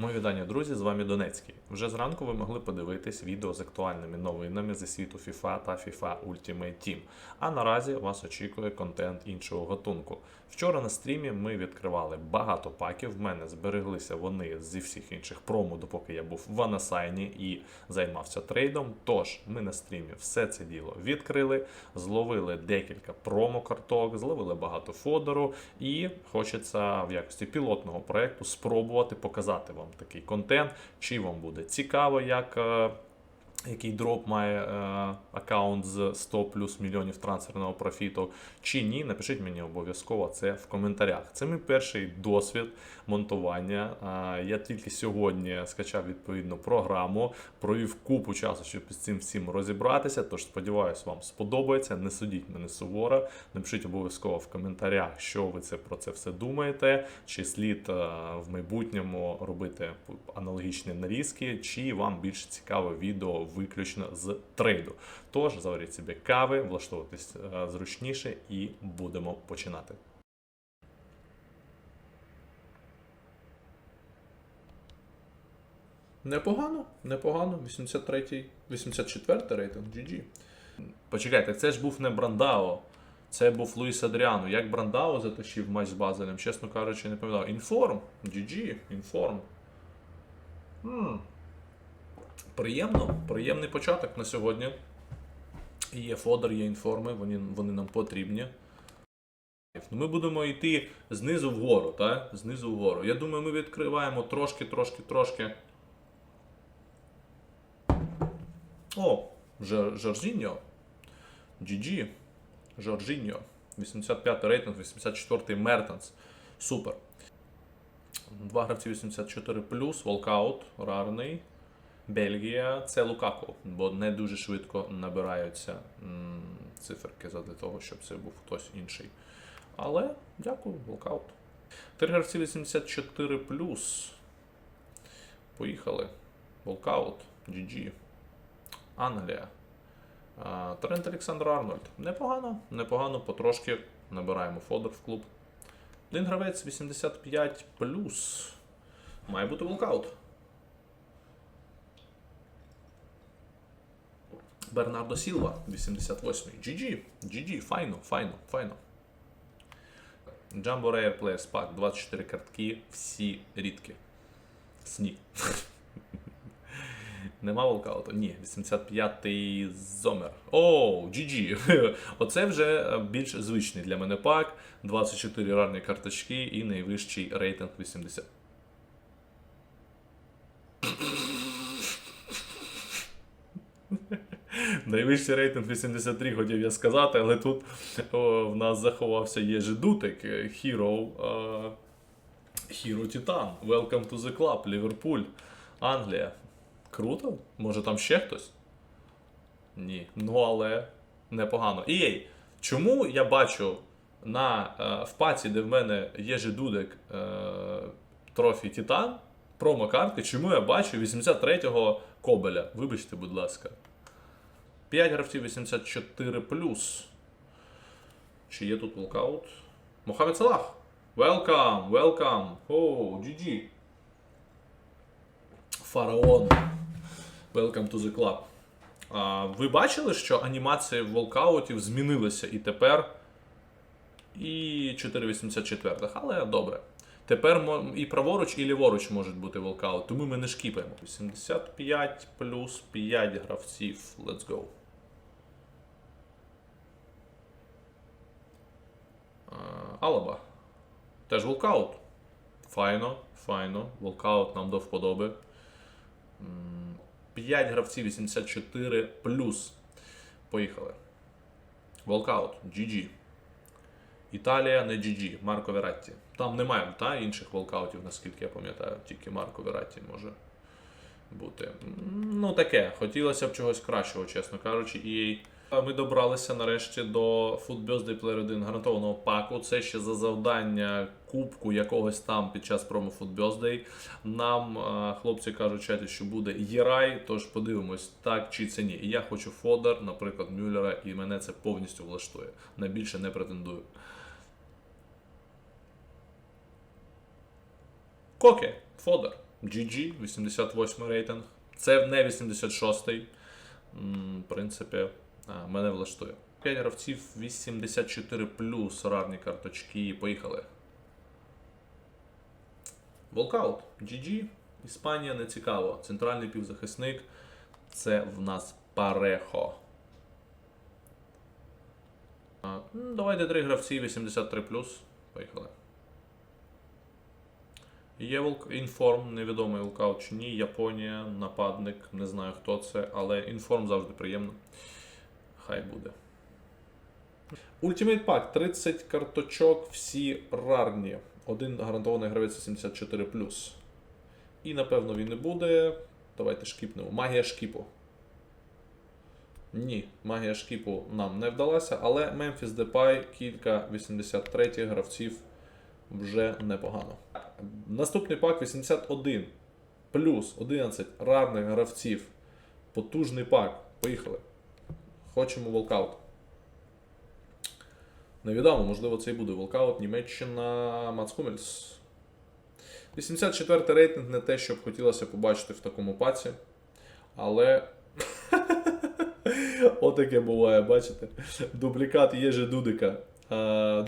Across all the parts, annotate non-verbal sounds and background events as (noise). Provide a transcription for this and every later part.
Мої вітання, друзі, з вами Донецький. Вже зранку ви могли подивитись відео з актуальними новинами зі світу FIFA та FIFA Ultimate Team. А наразі вас очікує контент іншого гатунку. Вчора на стрімі ми відкривали багато паків. В мене збереглися вони зі всіх інших промо, допоки я був в Анасайні і займався трейдом. Тож ми на стрімі все це діло відкрили, зловили декілька промо-карток, зловили багато фодору, і хочеться в якості пілотного проекту спробувати показати вам такий контент, чи вам буде цікаво, як. Який дроп має е, аккаунт з 100 плюс мільйонів трансферного профіту, чи ні, напишіть мені обов'язково це в коментарях. Це мій перший досвід монтування. Е, я тільки сьогодні скачав відповідну програму, провів купу часу, щоб з цим всім розібратися. Тож сподіваюся, вам сподобається. Не судіть мене суворо. Напишіть обов'язково в коментарях, що ви це про це все думаєте, чи слід е, в майбутньому робити аналогічні нарізки, чи вам більше цікаве відео виключно з трейду. Тож заваріть собі кави, влаштовуйтесь е, зручніше і будемо починати. Непогано, непогано. 83-й, 84-й рейтинг GG. Почекайте, це ж був не Брандао. Це був Луїс Адріану. Як Брандао затащив матч з Базелем, чесно кажучи, не пам'ятаю. Інформ. GG, інформ. М. Приємно, приємний початок на сьогодні. Є фодер, є інформи, вони, вони нам потрібні. Ми будемо йти знизу вгору, так? Знизу вгору. Я думаю, ми відкриваємо трошки, трошки, трошки. О, Жор- Жоржіньо. GG. Жоржіньо. 85 рейтинг, 84 Мертенс. Супер. Два гравці 84 волкаут, рарний. Бельгія це Лукаку, бо не дуже швидко набираються циферки для того, щоб це був хтось інший. Але дякую, волкаут. Три гравці 84 Поїхали. Волкаут, GG. Англія. А, Трент Олександр Арнольд. Непогано, непогано, потрошки набираємо фодер в клуб. Один гравець 85 Має бути волкаут. Бернардо Сілва, 88-й. GG. GG, файно, файно, файно. Jumbo Rare Players Pack, 24 картки, всі рідкі. Сні. (laughs) Нема волкауту? Ні, 85-й Зомер. Оу, GG. (laughs) Оце вже е, більш звичний для мене пак. 24 рарні карточки і найвищий рейтинг 80. Найвищий рейтинг 83, хотів я сказати, але тут о, в нас заховався Єжидутик, е, Hero, е, Hero Titan. Welcome to the club, Ліверпуль, Англія. Круто? Може там ще хтось? Ні. Ну але непогано. І ей, чому я бачу на е, в паці, де в мене є Дудек е, трофі Титан, промо-картки, чому я бачу 83-го Кобеля? Вибачте, будь ласка. 5 гравців 84 Чи є тут волкаут? Мохамед Салах. Welcome, welcome. О, GG. Фараон. Welcome to the club. А, ви бачили, що анімація волкаутів змінилася і тепер. І 484, але добре. Тепер і праворуч, і ліворуч можуть бути волкаут, тому ми не шкіпаємо. 85 плюс 5 гравців. Let's go. Алаба. Теж волкаут. Файно, файно. Волкаут нам до вподоби. 5 гравців 84 плюс. Поїхали. Волкаут. GG. Італія не GG. Марко Вератті. Там немає та, інших волкаутів, наскільки я пам'ятаю. Тільки Марко Вератті може бути. Ну, таке. Хотілося б чогось кращого, чесно кажучи. І ми добралися нарешті до Food Birthday Player 1 гарантованого паку. Це ще за завдання кубку якогось там під час промо Food Birthday. Нам хлопці кажуть чаті, що буде Єрай, тож подивимось, так чи це ні. І я хочу фодер, наприклад, Мюллера, і мене це повністю влаштує. На більше не претендую. Коке, фодер. GG, 88 рейтинг. Це не 86-й. В принципі, мене влаштує. 5 гравців 84 плюс рарні карточки. Поїхали. Волкаут. GG. Іспанія не цікаво. Центральний півзахисник. Це в нас Парехо. Давайте три гравці 83 Поїхали. Є волк... інформ, невідомий волкаут чи ні. Японія, нападник, не знаю хто це, але інформ завжди приємно. Хай буде. Ultimate Pack 30 карточок, всі рарні. Один гарантований гравець 74 І напевно він не буде. Давайте шкіпнемо. Магія шкіпу. Ні, магія шкіпу нам не вдалася, але Memphis Depay, кілька 83 гравців вже непогано. Наступний пак 81 плюс 11 рарних гравців. Потужний пак. Поїхали. Хочемо волкаут. Невідомо, можливо, це і буде волкаут. Німеччина Мац Хумельс. 84 рейтинг не те, що б хотілося побачити в такому паці. Але. (laughs) Отаке буває, бачите? Дублікат Єжи Дудика.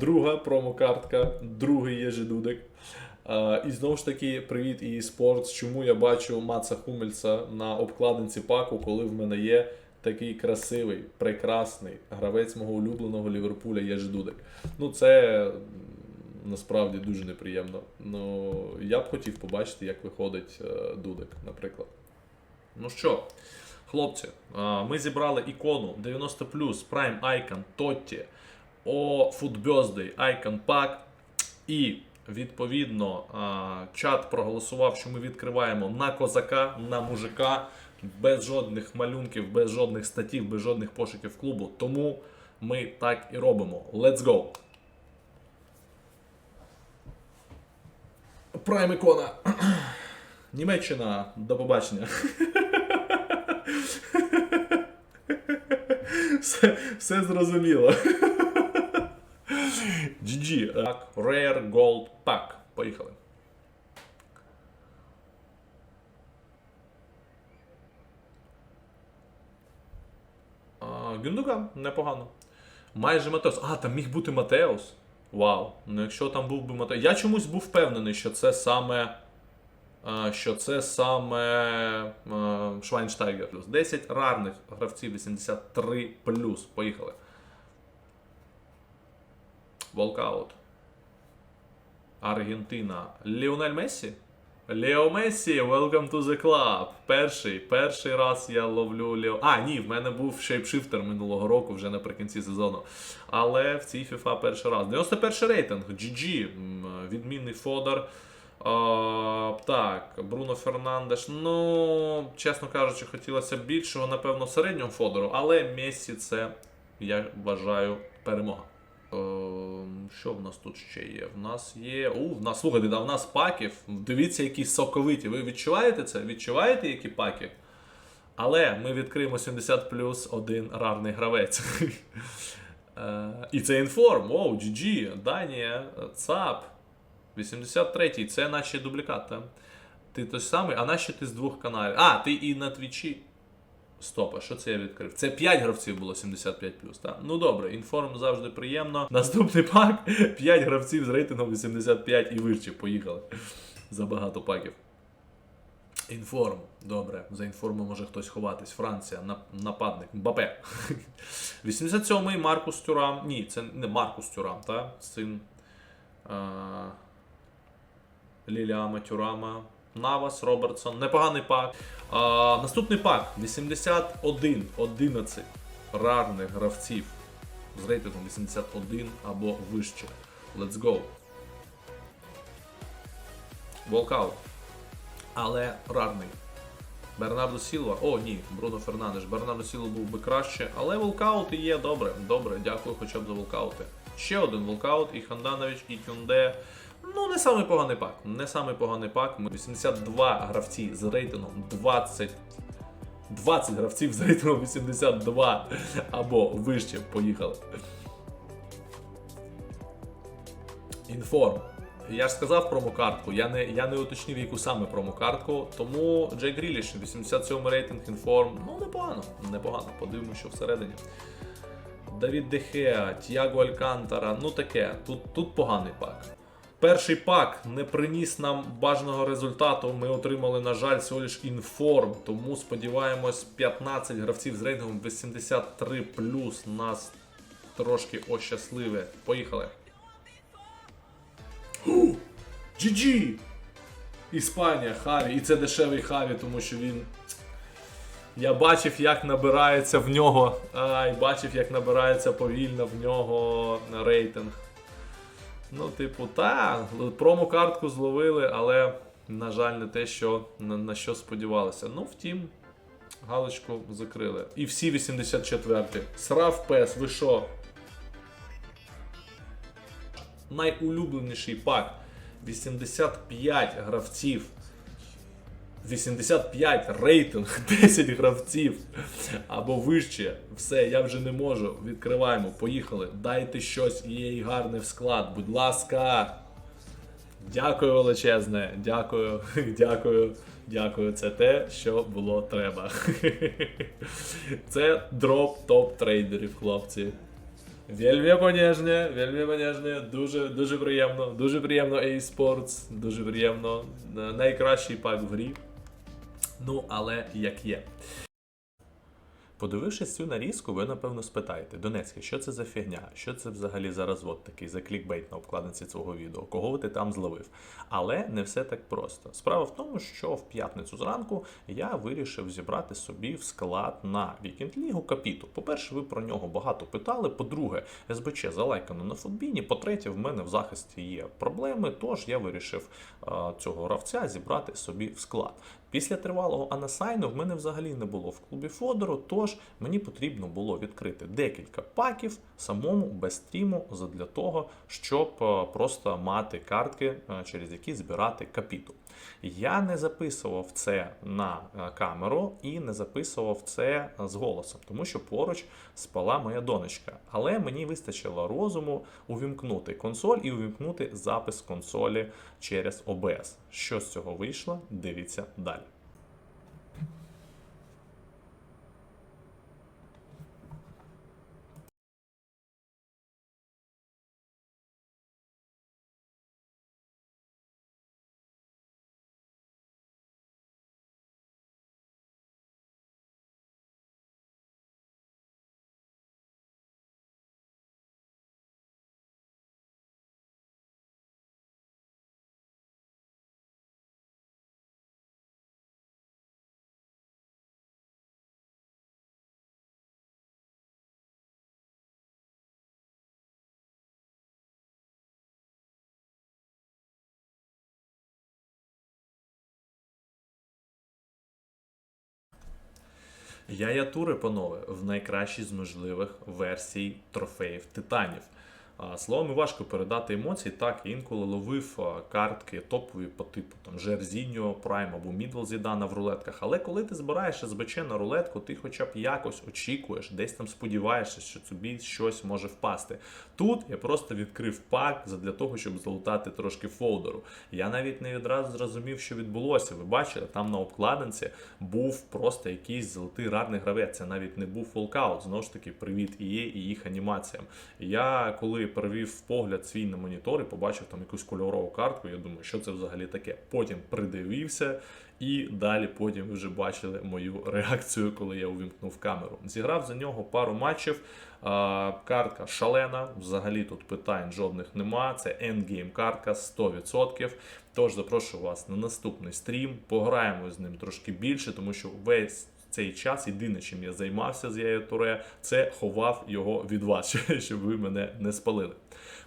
Друга промокартка, другий Єжи Дудик. І знову ж таки, привіт і Sports. Чому я бачу Маца Хумельса на обкладинці паку, коли в мене є такий красивий, прекрасний гравець мого улюбленого Ліверпуля Єжи Дудик. Ну, це насправді дуже неприємно. Ну, я б хотів побачити, як виходить е, Дудик, наприклад. Ну що, хлопці, ми зібрали ікону 90 Prime Icon Totti, о Food Icon Pack і. Відповідно, чат проголосував, що ми відкриваємо на козака, на мужика, без жодних малюнків, без жодних статів, без жодних пошуків клубу. Тому ми так і робимо. Let's go! Прайм ікона. (clears throat) Німеччина, до побачення. (laughs) все, все зрозуміло. (laughs) GG. Rare Gold Pack. Поїхали. Гюндуган, непогано. Майже Матеус. А, там міг бути Матеус. Вау. Ну якщо там був би Матеус. Я чомусь був впевнений, що це саме. Що це саме а, Швайнштайгер. Плюс 10 рарних гравців 83 Поїхали. Волкаут. Аргентина. Ліонель Мессі? Лео Мессі, welcome to the club. Перший, перший раз я ловлю Лео. А, ні, в мене був шейпшифтер минулого року, вже наприкінці сезону. Але в цій FIFA перший раз. 91 рейтинг, GG, відмінний Фодор. А, так, Бруно Фернандеш. Ну, чесно кажучи, хотілося більшого, напевно, середнього Фодору, але Мессі це, я вважаю, перемога. Ем, Що в нас тут ще є? В нас є. У, в нас, слухайте, да, в нас паків. Дивіться, які соковиті. Ви відчуваєте це? Відчуваєте, які паки? Але ми відкриємо 70 плюс один рарний гравець. (laughs) Е, І це інформ. Оу, GG, Данія, ЦАП. 83-й, це наші дублікати. Ти той самий, а нащо ти з двох каналів? А, ти і на твічі. Стоп, а що це я відкрив? Це 5 гравців було 75 так? Ну добре, інформ завжди приємно. (laughs) Наступний пак 5 гравців з рейтингом 85 і вище. Поїхали. Забагато паків. Інформ. Добре, за інформом може хтось ховатись. Франція, нападник, Мбапе. (laughs) 87-й Маркус Тюрам. Ні, це не Маркус Тюрам, та? Син а... Ліліама Тюрама. Навас, Робертсон. Непоганий пак. А, наступний пак 81 11 рарних гравців з рейтингом 81 або вище. Let's go. Волкаут. Але рарний. Бернардо Сілва. О, ні, Бруно Фернандеш. Бернардо Сілва був би краще. Але волкаути є добре. Добре, дякую хоча б за волкаути. Ще один волкаут, і Ханданович, і Кюнде. Ну, не самий поганий пак. Не самий поганий пак. Ми 82 гравці з рейтингом 20. 20 гравців з рейтингом 82 або вище. Поїхали. Інформ. Я ж сказав промокартку, я не, я не уточнив, яку саме промокартку. Тому Джей Гріліш, 87 рейтинг інформ. Ну, непогано, непогано. Подивимося, що всередині. Давід Дехеа, Тіаго Алькантара, ну таке. Тут, тут поганий пак. Перший пак не приніс нам бажаного результату. Ми отримали, на жаль, всього лиш інформ. Тому сподіваємось, 15 гравців з рейтингом 83 нас трошки ощасливе. Поїхали. GG! Іспанія, Хаві. І це дешевий Хаві, тому що він. Я бачив, як набирається в нього. Ай, бачив, як набирається повільно в нього рейтинг. Ну, типу, та, промокартку зловили, але, на жаль, не те, що, на, на що сподівалися. Ну, втім, галочку закрили. І всі 84-ті. Срав пес, ви що? Найулюбленіший пак. 85 гравців. 85 рейтинг, (laughs) 10 гравців або вище. Все, я вже не можу. Відкриваємо, поїхали. Дайте щось їй гарне в склад, будь ласка. Дякую величезне. Дякую, (laughs) дякую, дякую. Це те, що було треба. (laughs) Це дроп топ трейдерів, хлопці. Вельми понежне, вельми понежне, дуже дуже приємно, дуже приємно eSports, дуже приємно. Найкращий пак в грі. Ну, але як є. Подивившись цю нарізку, ви напевно спитаєте, Донецьке, що це за фігня? Що це взагалі за розвод такий за клікбейт на обкладинці цього відео? Кого ти там зловив? Але не все так просто. Справа в тому, що в п'ятницю зранку я вирішив зібрати собі в склад на Вікенд Лігу Капіту. По-перше, ви про нього багато питали. По-друге, СБЧ залайкано на футбіні. По-третє, в мене в захисті є проблеми, тож я вирішив цього гравця зібрати собі в склад. Після тривалого анасайну в мене взагалі не було в клубі Фодору, тож мені потрібно було відкрити декілька паків самому без стріму задля того, щоб е, просто мати картки, е, через які збирати капіту. Я не записував це на е, камеру і не записував це з голосом, тому що поруч спала моя донечка. Але мені вистачило розуму увімкнути консоль і увімкнути запис консолі через OBS. Що з цього вийшло? Дивіться далі. Я Тури, панове, в найкращій з можливих версій трофеїв титанів. І важко передати емоції. Так, інколи ловив картки топові по типу там Жерзіньо, Прайм або Мідл Зідана в рулетках. Але коли ти збираєш СБЧ на рулетку, ти хоча б якось очікуєш, десь там сподіваєшся, що тобі щось може впасти. Тут я просто відкрив пак для того, щоб залутати трошки фолдеру. Я навіть не відразу зрозумів, що відбулося. Ви бачили, там на обкладинці був просто якийсь золотий рарний гравець. Це навіть не був фолкаут. Знову ж таки, привіт і є, і їх анімаціям. Я коли перевів погляд свій на монітор і побачив там якусь кольорову картку, я думаю, що це взагалі таке. Потім придивився. І далі потім ви вже бачили мою реакцію, коли я увімкнув камеру. Зіграв за нього пару матчів. Картка шалена. Взагалі тут питань жодних нема. Це ендгейм картка 100%. Тож запрошую вас на наступний стрім. Пограємо з ним трошки більше, тому що весь. Цей час єдине, чим я займався з Яє Туре, це ховав його від вас, (laughs) щоб ви мене не спалили.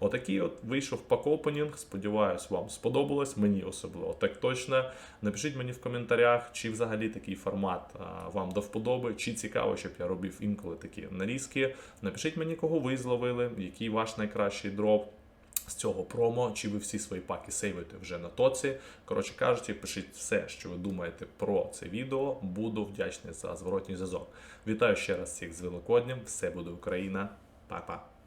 Отакий от вийшов пак-опенінг. Сподіваюсь, вам сподобалось. Мені особливо так точно. Напишіть мені в коментарях, чи взагалі такий формат вам до вподоби, чи цікаво, щоб я робив інколи такі нарізки. Напишіть мені, кого ви зловили, який ваш найкращий дроп. З цього промо, чи ви всі свої паки сейвите вже на тоці. Коротше кажучи, пишіть все, що ви думаєте про це відео. Буду вдячний за зворотній зв'язок. Вітаю ще раз всіх з Великоднем. Все буде Україна. Па-па.